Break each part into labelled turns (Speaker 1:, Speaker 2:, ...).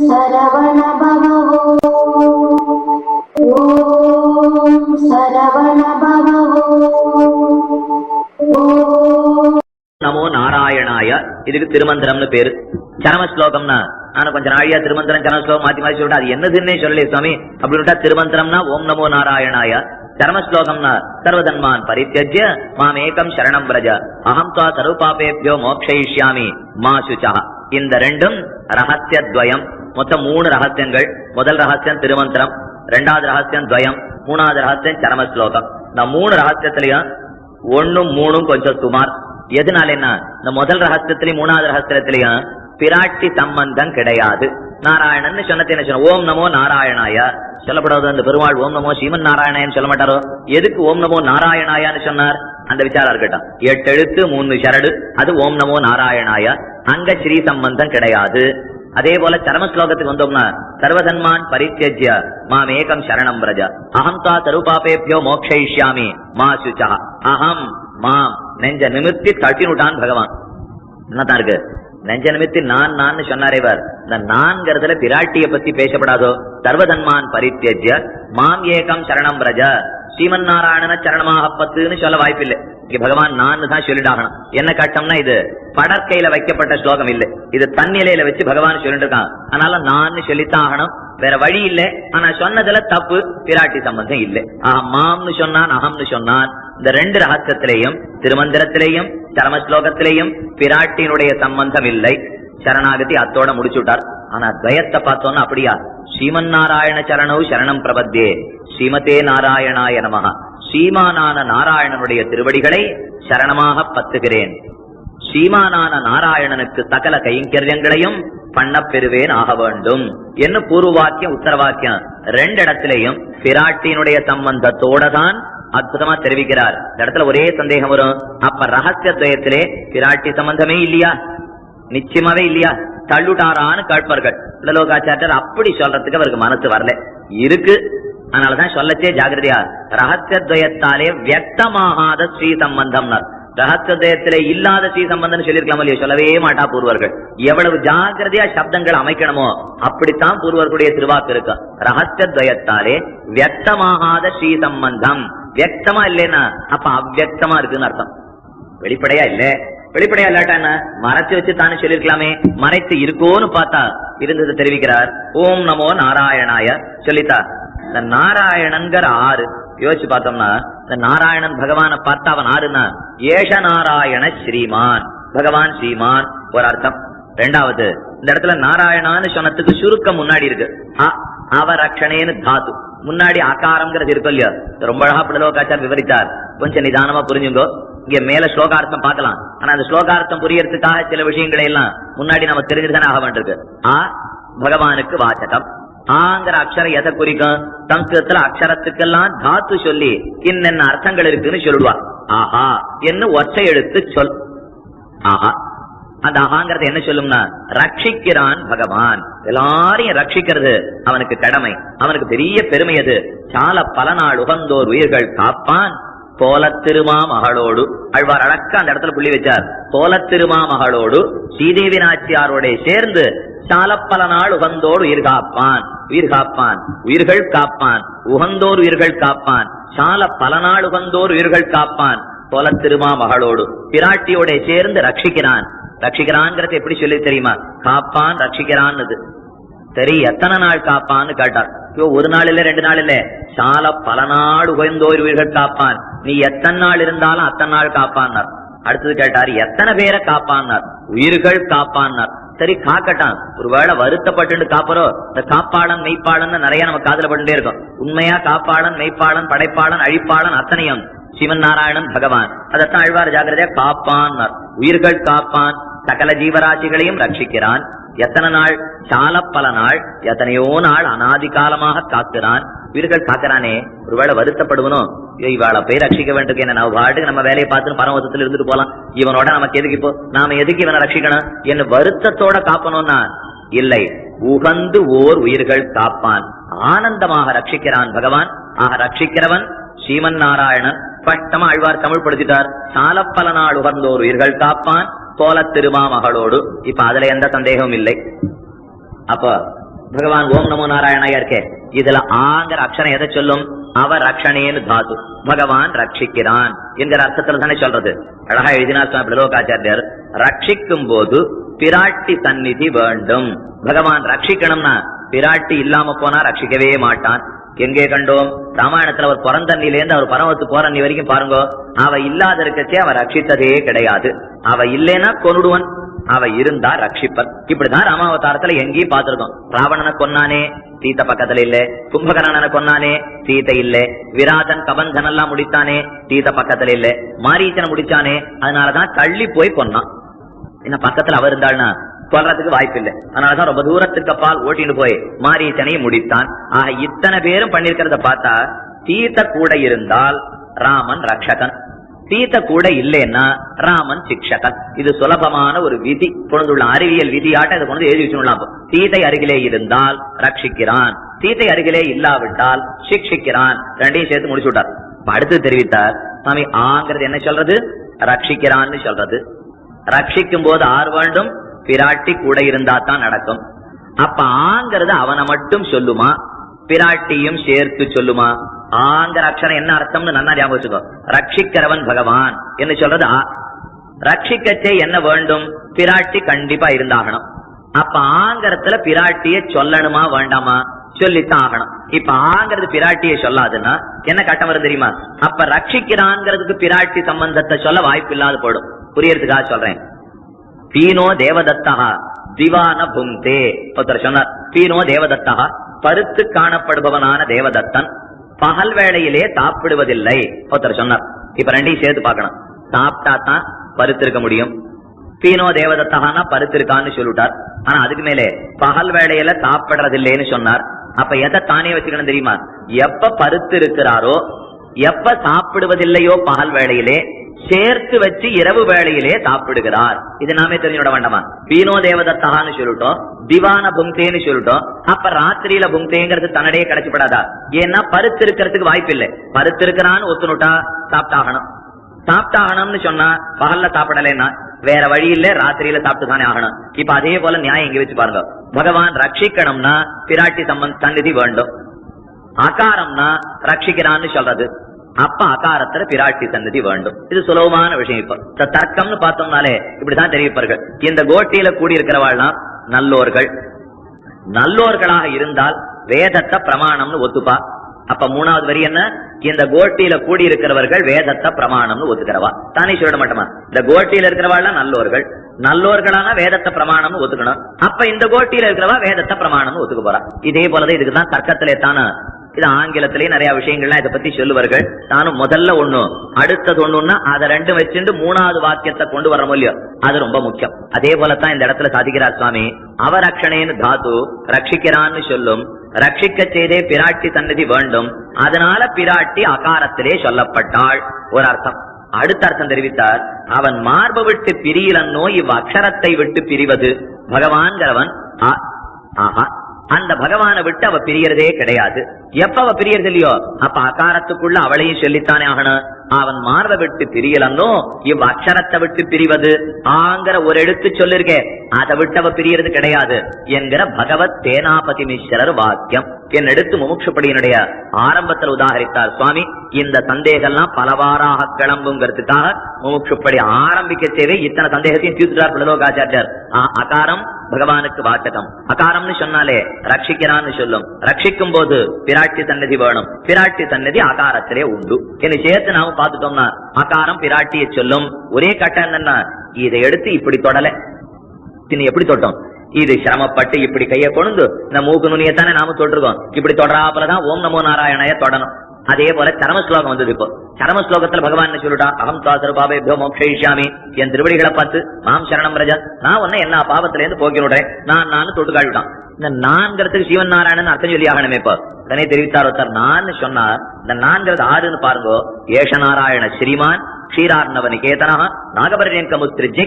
Speaker 1: சரவண பவோ ஓம் சரவண பவோ ஓம்
Speaker 2: நமோ நாராயணாய இதுக்கு திருமந்திரம்னு பேரு சரம ஸ்லோகம்னா நான் கொஞ்ச நாழியா திருமந்திரம் சரம ஸ்லோகம் மாத்தி மாத்தி சொல்லிட்டு அது என்னதுன்னே சொல்லலே சுவாமி அப்படின்ட்டா திருமந்திரம்னா ஓம் நமோ நாராயணாய சரம ஸ்லோகம்னா சர்வதன்மான் பரித்தியஜ்ய மாமேகம் சரணம் பிரஜ அகம் துவா சர்வபாபேபியோ மோக்ஷயிஷ்யாமி மா சுச்சா இந்த ரெண்டும் ரகசியத்வயம் மொத்தம் மூணு ரகசியங்கள். முதல் ரகசியம் திருமந்திரம் ரெண்டாவது ரகசியம் துவயம் மூணாவது ரகசியம் சரம ஸ்லோகம் இந்த மூணு ரகசியத்திலையும் ஒண்ணும் மூணும் கொஞ்சம் சுமார். எதனால என்ன இந்த முதல் ரகசியத்திலையும் மூணாவது ரகசியத்திலையும் பிராட்டி சம்பந்தம் கிடையாது. நாராயணன் சொன்னது என்ன சொன்ன ஓம் நமோ நாராயணாய. சொல்லப்படாது அந்த பெருமாள் ஓம் நமோ சீமன் நாராயணாயன்னு சொல்ல மாட்டாரோ? எதுக்கு ஓம் நமோ நாராயணாயான்னு சொன்னார்? அந்த விசாரம் இருக்கட்டும். எட்டு எழுத்து மூணு சரடு அது ஓம் நமோ நாராயணாய. அங்க ஸ்ரீ சம்பந்தம் கிடையாது. அதே போல சரம ஸ்லோகத்துக்கு வந்தோம்னா சர்வதன்மான் பரித்தியஜ்ய மாம் ஏகம் சரணம் பிரஜா. அகம் தா தருபாபேபியோ மோக்ஷயிஷ்யாமி மா சுச்சா அகம் மாம் நெஞ்ச நிமித்தி தட்டினுட்டான் பகவான். என்னதான் இருக்கு? நெஞ்ச நிமித்தி நான் நான் சொன்னாரேவர் இந்த நான்கிறதுல பிராட்டிய பத்தி பேசப்படாதோ? சர்வதன்மான் பரித்தேஜ்ய மாம் ஏகம் சரணம் பிரஜா. ஸ்ரீமன் நாராயணன சரணமாக பத்துன்னு சொல்ல வாய்ப்பில்லை. இங்க பகவான் நான் தான் சொல்லிட்டாகணும். என்ன கட்டம்னா இது படற்கையில வைக்கப்பட்ட ஸ்லோகம் இல்லை. இது தன்னிலையில வச்சு பகவான் சொல்லிட்டு இருக்கான் அதனால நான் சொல்லித்தான் ஆகணும். வேற வழி இல்லை. ஆனா சொன்னதுல தப்பு பிராட்டி சம்பந்தம் இல்லை. ஆஹ் மாம்னு சொன்னான் அகம்னு சொன்னான். இந்த ரெண்டு ரகசியத்திலையும் திருமந்திரத்திலேயும் சரம ஸ்லோகத்திலேயும் பிராட்டியினுடைய சம்பந்தம் இல்லை. சரணாகதி அத்தோட முடிச்சுட்டார். ஆனா துவயத்தை பார்த்தோம்னா அப்படியா? ஸ்ரீமன் நாராயண சரணவு சரணம் பிரபத்தே ஸ்ரீமதே நாராயணாய நமஹ. ஸ்ரீமானான நாராயணனுடைய திருவடிகளை சரணமாக பத்துகிறேன். ஸ்ரீமானான நாராயணனுக்கு சகல கைங்கரியங்களையும் பண்ணப் பெறுவேன் ஆக வேண்டும். என்ன பூர்வ உத்தரவாக்கியம் ரெண்டு இடத்திலையும் பிராட்டியினுடைய சம்பந்தத்தோட தான் அற்புதமா தெரிவிக்கிறார். இந்த இடத்துல ஒரே சந்தேகம் வரும். அப்ப ரகசிய துயத்திலே பிராட்டி சம்பந்தமே இல்லையா? நிச்சயமாவே இல்லையா? தள்ளுட்டாரான்னு கேட்பார்கள். லோகாச்சாரியர் அப்படி சொல்றதுக்கு அவருக்கு மனசு வரல. இருக்கு. அதனாலதான் சொல்லச்சே ஜாகிரதையா ரகசிய துவயத்தாலே வியக்தமாகாத ஸ்ரீ சம்பந்தம்னார் ரகசியத்வயத்திலே இல்லாத ஸ்ரீ சம்பந்தம் சொல்லிருக்கலாம் இல்லையா சொல்லவே மாட்டா பூர்வர்கள். எவ்வளவு ஜாகிரதையா சப்தங்கள் அமைக்கணுமோ அப்படித்தான் பூர்வர்களுடைய திருவாக்கு இருக்கு. ரகசிய துவயத்தாலே வியக்தமாகாத ஸ்ரீ சம்பந்தம் வியக்தமா இல்லைன்னா அப்ப அவ்வக்தமா இருக்குன்னு அர்த்தம். வெளிப்படையா இல்ல. வெளிப்படையா இல்லாட்டா என்ன? மறைச்சு வச்சு தானே சொல்லிருக்கலாமே மறைத்து இருக்கோன்னு பார்த்தா இருந்தது தெரிவிக்கிறார். ஓம் நமோ நாராயணாய சொல்லித்தா இந்த நாராயணன்கிற ஆறு. யோசிச்சு பார்த்தோம்னா இந்த நாராயணன் பகவானை பார்த்தா அவன் ஆறுனா ஏஷ நாராயண ஸ்ரீமான். பகவான் ஸ்ரீமான் ஒரு அர்த்தம். ரெண்டாவது இந்த இடத்துல நாராயணான்னு சொன்னதுக்கு சுருக்கம் முன்னாடி இருக்கு. அவரக்ஷணேன்னு தாத்து. முன்னாடி அகாரம்ங்கிறது இருக்கும் இல்லையா? ரொம்ப அழகா பிள்ளலோகாச்சார் விவரித்தார். கொஞ்சம் நிதானமா புரிஞ்சுங்கோ. இங்க மேல ஸ்லோகார்த்தம் பார்க்கலாம். ஆனா அந்த ஸ்லோகார்த்தம் புரியறதுக்காக சில விஷயங்களை எல்லாம் முன்னாடி நம்ம தெரிஞ்சுதானே ஆக வேண்டியிருக்கு. ஆ பகவானுக்கு வாச்சகம் ஆங்கிற அக்ஷரம் எதை குறிக்கும்? சம்ஸ்கிருதத்துல அக்ஷரத்துக்கெல்லாம் தாத்து சொல்லி என்னென்ன அர்த்தங்கள் இருக்குன்னு சொல்லுவா. ஆஹா என்ன ஒற்றை எழுத்து சொல். ஆஹா அந்த ஆகாங்கிறது என்ன சொல்லும்னா ரட்சிக்கிறான் பகவான். எல்லாரையும் ரட்சிக்கிறது அவனுக்கு கடமை. அவனுக்கு பெரிய பெருமை அது சால பல நாள் உகந்தோர் உயிர்கள் காப்பான். கோலத்திருமா மகளோடு அழ்வார் அழக்க அந்த இடத்துல புள்ளி வச்சார். கோலத்திருமா மகளோடு ஸ்ரீதேவி நாச்சியாரோட சேர்ந்து சால பல நாள் உகந்தோடு உயிர் காப்பான் உயிர் காப்பான் உயிர்கள் காப்பான் உகந்தோர் உயிர்கள் காப்பான் சால பல நாள் உகந்தோர் உயிர்கள் காப்பான் கோலத்திருமா மகளோடு பிராட்டியோட சேர்ந்து ரட்சிக்கிறான். ரட்சிக்கிறான்ங்கிறது எப்படி சொல்லி தெரியுமா? காப்பான் ரட்சிக்கிறான் சரி எத்தனை நாள் காப்பான்னு கேட்டார். ஐயோ ஒரு நாள் இல்ல ரெண்டு நாள் இல்ல சால பல நாடு உயர்ந்தோர் உயிர்கள் காப்பான். நீ எத்தனை நாள் இருந்தாலும் அத்தனை நாள் காப்பான்னார். அடுத்தது கேட்டார் எத்தனை பேரை காப்பான்னார்? உயிர்கள் காப்பான்னார். சரி காக்கட்டான். ஒருவேளை வருத்தப்பட்டு காப்பறோ இந்த காப்பாளன் மெய்ப்பாளன் நிறைய நம்ம காதல பட்டுட்டே இருக்கோம். உண்மையா காப்பாளன் மெய்ப்பாளன் படைப்பாளன் அழிப்பாளன் அத்தனையும் சிவன் நாராயணன் பகவான். அதத்தான் அழ்வார் ஜாகிரதையா காப்பான் உயிர்கள் காப்பான் சகல ஜீவராசிகளையும் ரட்சிக்கிறான். எத்தனை நாள்? சால பல நாள். எத்தனையோ நாள் அனாதி காலமாக காக்கிறான். உயிர்கள் பாக்குறானே ஒருவேளை வருத்தப்படுவனோ? ஐயோ, இவாளை போய் ரட்சிக்க வேண்டும் என்ன நம்ம பாட்டுக்கு நம்ம வேலையை பார்த்து பரமதத்தில் இருந்துட்டு போலாம். இவனோட நமக்கு எதுக்கு இப்போ? நாம எதுக்கு இவனை ரட்சிக்கணும்? என்ன வருத்தத்தோட காப்பணும்னா இல்லை உகந்து ஓர் உயிர்கள் காப்பான். ஆனந்தமாக ரட்சிக்கிறான் பகவான். ஆக ரட்சிக்கிறவன் ஸ்ரீமன் நாராயணன். பட்டமா ஆழ்வார் தமிழ் படுத்திட்டார். சாலப்பல நாள் உகர்ந்தோர் உயிர்கள் காப்பான். போல திருமாமகளோடு. இப்ப அதுல எந்த சந்தேகமும் இல்லை. அப்ப பகவான் ஓம் நமோ நாராயணாயா இருக்கே. இதுல ஆங்கிற அக்ஷரம் எதை சொல்லும்? அவர் ரக்ஷணேன்னு தாது. பகவான் ரட்சிக்கிறான் என்கிற அர்த்தத்துல தானே சொல்றது. அழகா எழுதினார் சுவாமி பிரலோகாச்சாரியர் ரட்சிக்கும் போது பிராட்டி சந்நிதி வேண்டும். பகவான் ரட்சிக்கணும்னா பிராட்டி இல்லாம போனா ரட்சிக்கவே மாட்டான். எங்கே கண்டோம்? ராமாயணத்துல அவர் பிறந்தண்ணிலேருந்து அவர் பரவத்து போற அன்னி வரைக்கும் பாருங்க. அவ இல்லாத இருக்கச்சே அவ ரட்சித்ததே கிடையாது. அவ இல்லைன்னா கொண்டுடுவன் அவ இருந்தா ரட்சிப்பர். இப்படிதான் ராமாவதாரத்துல எங்கேயும் பார்த்திருக்கோம். ராவணனை கொன்னானே சீத்தை பக்கத்துல இல்ல. கும்பகர்ணனை கொன்னானே சீதை இல்ல. விராதன் கபந்தன் எல்லாம் முடித்தானே சீதை பக்கத்துல இல்ல. மாரீச்சனை முடிச்சானே அதனாலதான் தள்ளி போய் கொன்னான். என்ன பக்கத்துல அவர் இருந்தாள்னா சொல்றதுக்கு வாய்ப்பு இல்லை அதனாலதான் ரொம்ப தூரத்துக்கு அப்பால் ஓட்டிட்டு போய் மாரீச்சனை முடித்தான். ஆக இத்தனை பேரும் பண்ணிருக்கிறத பார்த்தா சீத்த கூட இருந்தால் ராமன் ரக்ஷகன் சீத கூட இல்லைன்னா ராமன் சிக்ஷகன். இது சுலபமான ஒரு விதி. கொண்டுள்ள அறிவியல் விதியாட்ட இதை கொண்டு எழுதி வச்சுடலாம் சீதை அருகிலே இருந்தால் ரட்சிக்கிறான். சீதை அருகிலே இல்லாவிட்டால் சிக்ஷிக்கிறான். ரெண்டையும் சேர்த்து முடிச்சு விட்டார். அடுத்து தெரிவித்தார் சாமி ஆங்கிறது என்ன சொல்றது? ரட்சிக்கிறான்னு சொல்றது. ரட்சிக்கும் போது ஆர் வேண்டும்? பிராட்டி கூட இருந்தா தான் நடக்கும். அப்ப ஆங்கிறது அவனை மட்டும் சொல்லுமா? பிராட்டியும் சேர்த்து சொல்லுமா? ஆங்கிற அக்ஷரம் என்ன அர்த்தம்னு நல்லா ஞாபகம் வச்சுக்கோ. ரட்சிக்கிறவன் பகவான் என்ன சொல்றதா ரட்சிக்கச்சே என்ன வேண்டும்? பிராட்டி கண்டிப்பா இருந்தாகணும். அப்ப ஆங்கரத்துல பிராட்டிய சொல்லணுமா வேண்டாமா? சொல்லித்தான் ஆகணும். இப்ப ஆங்கிறது பிராட்டிய சொல்லாதுன்னா என்ன கட்டம் வரும் தெரியுமா? அப்ப ரட்சிக்கிறாங்கிறதுக்கு பிராட்டி சம்பந்தத்தை சொல்ல வாய்ப்பு இல்லாத போடும் புரியறதுக்காக சொல்றேன். பீனோ தேவதத்தா திவான புங்தே ஒருத்தர் சொன்னார் பீனோ தேவதத்தா பருத்து காணப்படுபவனான தேவதத்தன் பகல் வேளையிலே சாப்பிடுவதில்லை. ஒருத்தர் சொன்னார் இப்ப ரெண்டையும் சேர்த்து பார்க்கணும். சாப்பிட்டா தான் பருத்திருக்க முடியும். பீனோ தேவதத்தகானா பருத்திருக்கான்னு சொல்லிட்டார் ஆனா அதுக்கு மேலே பகல் வேளையில சாப்பிடுறதில்லைன்னு சொன்னார். அப்ப எதை தானே வச்சுக்கணும் தெரியுமா? எப்ப பருத்து இருக்கிறாரோ எப்ப சாப்பிடுவதில்லையோ பகல் வேளையிலே சேர்த்து வச்சு இரவு வேளையிலே சாப்பிடுகிறார். இது நாமே தெரிஞ்சுட வேண்டாமா? பீனோ தேவதத்தகான்னு சொல்லிட்டோம் திவான புங்தேன்னு சொல்லிட்டோம். அப்ப ராத்திரியில புங்தேங்கிறது தன்னடையே கிடைச்சுப்படாதா? ஏன்னா பருத்து இருக்கிறதுக்கு வாய்ப்பு இல்லை பருத்து இருக்கிறான்னு ஒத்துனுட்டா சாப்பிட்டாகணும். சாப்பிட்டாகணும்னு சொன்னா பகல்ல சாப்பிடலைன்னா வேற வழி இல்ல ராத்திரியில சாப்பிட்டு தானே ஆகணும். இப்ப அதே போல நியாயம் இங்க வச்சு பாருங்க. பகவான் ரட்சிக்கணும்னா பிராட்டி சம்பந்த சந்நிதி வேண்டும். அகாரம்னா ரட்சிக்கிறான்னு சொல்றது. அப்ப அகாரத்துல பிராட்டி சன்னதி வேண்டும். இது சுலபமான விஷயம் இப்ப. தர்க்கம்னு பார்த்தோம்னாலே இப்படிதான் தெரிவிப்பார்கள். இந்த கோட்டியில கூடியிருக்கிறவாள்லாம் நல்லோர்கள். நல்லோர்களாக இருந்தால் வேதத்தை பிரமாணம்னு ஒத்துப்பா. அப்ப மூணாவது வரி என்ன? இந்த கோட்டியில கூடி இருக்கிறவர்கள் வேதத்தை பிரமாணம்னு ஒத்துக்கிறவா. தானே சொல்லிட மாட்டோமா? இந்த கோட்டியில இருக்கிறவாள் நல்லோர்கள். நல்லோர்களான வேதத்தை பிரமாணம்னு ஒத்துக்கணும். அப்ப இந்த கோட்டியில இருக்கிறவா வேதத்தை பிரமாணம்னு ஒத்துக்க போறா. இதே போலதான் இதுக்குதான் தர்க்கத்திலே தானே இது ஆங்கிலத்திலேயே நிறைய விஷயங்கள்லாம் இதை பத்தி சொல்லுவார்கள். நானும் முதல்ல ஒண்ணு அடுத்தது ஒண்ணுன்னா அதை ரெண்டும் வச்சுட்டு மூணாவது வாக்கியத்தை கொண்டு வர முடியும் அது ரொம்ப முக்கியம். அதே போலத்தான் இந்த இடத்துல சாதிக்கிறார் சுவாமி அவரக்ஷணேன்னு தாத்து ரட்சிக்கிறான்னு சொல்லும் ரட்சிக்க செய்தே பிராட்டி சன்னதி வேண்டும் அதனால பிராட்டி அகாரத்திலே சொல்லப்பட்டாள். ஒரு அர்த்தம். அடுத்த அர்த்தம் தெரிவித்தார் அவன் மார்பு விட்டு பிரியலன்னோ இவ் அக்ஷரத்தை விட்டு பிரிவது. பகவான்கிறவன் ஆஹா அந்த பகவானை விட்டு அவ பிரியறதே கிடையாது. எப்ப அவ பிரியறது இல்லையோ அப்ப அகாரத்துக்குள்ள அவளையும் சொல்லித்தானே ஆகணும். அவன் மார்பை விட்டு பிரியலன்னோ இவ் அக்ஷரத்தை விட்டு பிரிவது ஆங்கிற ஒரு எடுத்து சொல்லிருக்கே. அதை விட்டு அவ பிரியறது கிடையாது என்கிற பகவத் தேனாபதி மிஸ்ரர் வாக்கியம். என் எடுத்து முமுட்சுப்படியினுடைய ஆரம்பத்தில் உதாகரித்தார் சுவாமி இந்த சந்தேகம்லாம் பலவாறாக கிளம்புங்கிறதுக்காக முமுட்சப்படி ஆரம்பிக்க தேவை இத்தனை சந்தேகத்தையும் தீர்த்துட்டார் பிரலோகாச்சாரியர். அகாரம் பகவானுக்கு வாசகம். அகாரம்னு சொன்னாலே ரட்சிக்கிறான்னு சொல்லும். ரட்சிக்கும் போது பிராட்சி சன்னதி வேணும். பிராட்டி சன்னதி அகாரத்திலே உண்டு. என்னை சேர்த்து நாம பார்த்துட்டோம்னா அகாரம் பிராட்டியை சொல்லும். ஒரே கட்டம் என்னன்னா இதை எடுத்து இப்படி தொடல. எப்படி தொட்டோம்? இது சிரமப்பட்டு இப்படி கையை கொண்டு இந்த மூக்கு நுனியத்தானே நாம தொட்டிருக்கோம். இப்படி தொடராப்பலதான் ஓம் நமோ நாராயணைய தொடணும். அதே போல சரம ஸ்லோகம் வந்தது இப்போ. சரம ஸ்லோகத்துல பகவான் என்ன சொல்லிட்டா? அகம் தாசருபாபேபியோ மோக்ஷயிஷ்யாமி. என் திருவடிகளை பார்த்து மாம் சரணம் ரஜா நான் உன்னை என்ன பாவத்துல இருந்து போக்கிவிடுறேன்? நான் நான் தொட்டு காட்டிட்டான் இந்த நான்கிறதுக்கு சிவன் நாராயணன் அர்த்தம் சொல்லி ஆகணுமே இப்போ. உடனே தெரிவித்தார் ஒருத்தர் நான் சொன்னார். இந்த நான்கிறது ஆறுன்னு பாருங்க. ஏஷ நாராயண ஸ்ரீமான் க்ஷீரார்ணவ நிகேதனா நாகபரியங்க முத்திரிஜை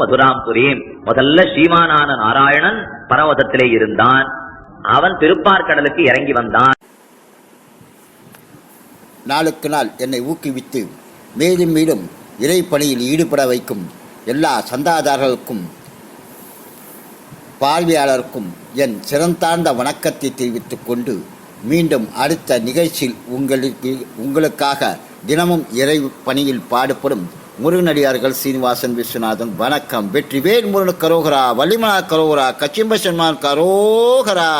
Speaker 2: மதுராம் புரீம் முதல்ல ஸ்ரீமானான நாராயணன் பரவதத்திலே இருந்தான் அவன் திருப்பார்கடலுக்கு இறங்கி வந்தான்
Speaker 3: நாளுக்கு நாள் என்னை ஊக்குவித்து மேலும் மேலும் இறைப்பணியில் ஈடுபட வைக்கும் எல்லா சந்தாதாரர்களுக்கும் பார்வையாளருக்கும் என் சிறந்தார்ந்த வணக்கத்தை தெரிவித்துக் கொண்டு மீண்டும் அடுத்த நிகழ்ச்சியில் உங்களுக்கு உங்களுக்காக தினமும் இறை பணியில் பாடுபடும் முருகனடியார்கள் சீனிவாசன் விஸ்வநாதன். வணக்கம். வெற்றிவேல் முருகன் கரோகரா வள்ளிமலா கரோகரா. கச்சிம்ப சன்மான் கரோகரா.